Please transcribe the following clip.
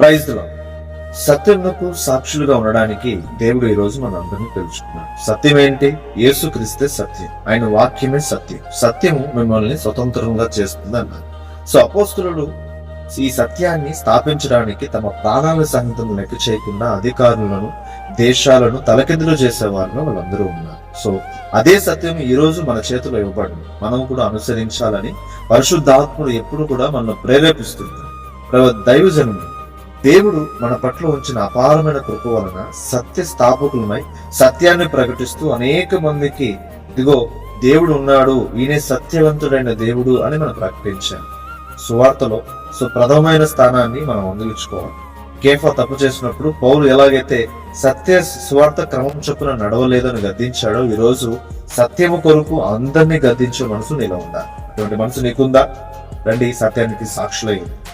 ప్రైజ్లో సత్యమునకు సాక్షులుగా ఉండడానికి దేవుడు ఈ రోజు మన అందరినీ పిలుచుకున్నాడు. సత్యం ఏంటి యేసు క్రిస్తే సత్యం. ఆయన వాక్యమే సత్యం. సత్యము మిమ్మల్ని స్వతంత్రంగా చేస్తుంది అన్నారు సో అపోస్తులు ఈ సత్యాన్ని స్థాపించడానికి తమ ప్రాణాల సహితం లెక్క చేయకుండా అధికారులను దేశాలను తలకిందులు చేసేవారు వాళ్ళందరూ ఉన్నారు. సో అదే సత్యం ఈ రోజు మన చేతిలో ఇవ్వబడింది. మనం కూడా అనుసరించాలని పరిశుద్ధాత్ముడు ఎప్పుడు కూడా మనల్ని ప్రేరేపిస్తుంది దైవజనుడు. దేవుడు మన పట్ల ఉంచిన అపారమైన కృప వలన సత్య స్థాపకులమై సత్యాన్ని ప్రకటిస్తూ అనేక మందికి ఇదిగో దేవుడు ఉన్నాడు ఈయనే సత్యవంతుడైన దేవుడు అని మనం ప్రకటించాం. సువార్తలో సో ప్రథమమైన స్థానాన్ని మనం అందించుకోవాలి. కేఫా తప్పు చేసినప్పుడు పౌలు ఎలాగైతే సత్య సువార్త క్రమం చొప్పున నడవలేదని గద్దించాడో ఈ రోజు సత్యము కొరకు అందరినీ గద్దించే మనసు నీలో ఉందా అటువంటి మనసు నీకుందా? రండి సత్యానికి సాక్షులయ్యింది